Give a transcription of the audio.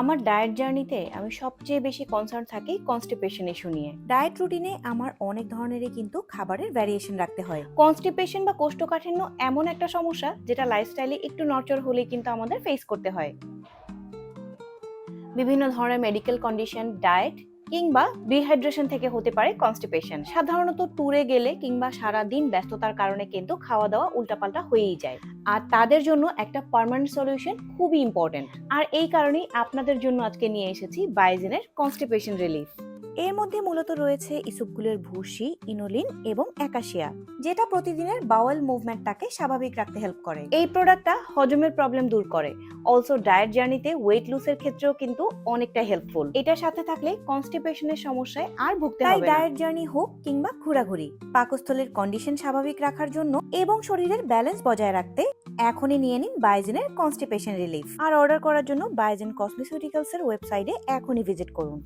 আমার ডায়েট জার্নিতে আমি সবচেয়ে বেশি কনসার্ন থাকি কনস্টিপেশন ইস্যু নিয়ে। ডায়েট রুটিনে আমার অনেক ধরনেরই কিন্তু খাবারের ভ্যারিয়েশন রাখতে হয়। কনস্টিপেশন বা কোষ্ঠকাঠিন্য এমন একটা সমস্যা যেটা লাইফস্টাইলে একটু নড়চড় হলেই কিন্তু আমাদের ফেস করতে হয়। বিভিন্ন ধরনের মেডিকেল কন্ডিশন ডায়েট কিংবা ডিহাইড্রেশন থেকে হতে পারে কনস্টিপেশন সাধারণত ট্যুরে গেলে কিংবা সারা দিন ব্যস্ততার কারণে কিন্তু খাওয়া দাওয়া উল্টাপাল্টা হয়েই যায়। আর তাদের জন্য একটা পারমানেন্ট সলিউশন খুবই ইম্পর্টেন্ট আর এই কারণেই আপনাদের জন্য আজকে নিয়ে এসেছি বাইজেনের কনস্টিপেশন রিলিফ এর মধ্যে মূলত রয়েছে ইসুপগুলের ভুসি ইনোলিন এবং একাশিয়া যেটা প্রতিদিনের বাওয়েল মুভমেন্টটাকে স্বাভাবিক রাখতে হেল্প করে। এই প্রোডাক্টটা হজমের প্রবলেম দূর করে। অলসো ডায়েট জার্নিতে ওয়েট লুসের ক্ষেত্রেও কিন্তু অনেকটা হেল্পফুল এটার সাথে থাকলে কনস্টিপেশনের সমস্যায় আর ভুগতে হবে না। ডায়েট জার্নি হোক কিংবা ঘোরাঘুরি পাকস্থলীর কন্ডিশন স্বাভাবিক রাখার জন্য এবং শরীরের ব্যালেন্স বজায় রাখতে এখনই নিয়ে নিন বাইজেনের কনস্টিপেশন রিলিফ আর অর্ডার করার জন্য বাইজেন কসমেসিউটিক্যালস এর ওয়েবসাইটে এখনই ভিজিট করুন।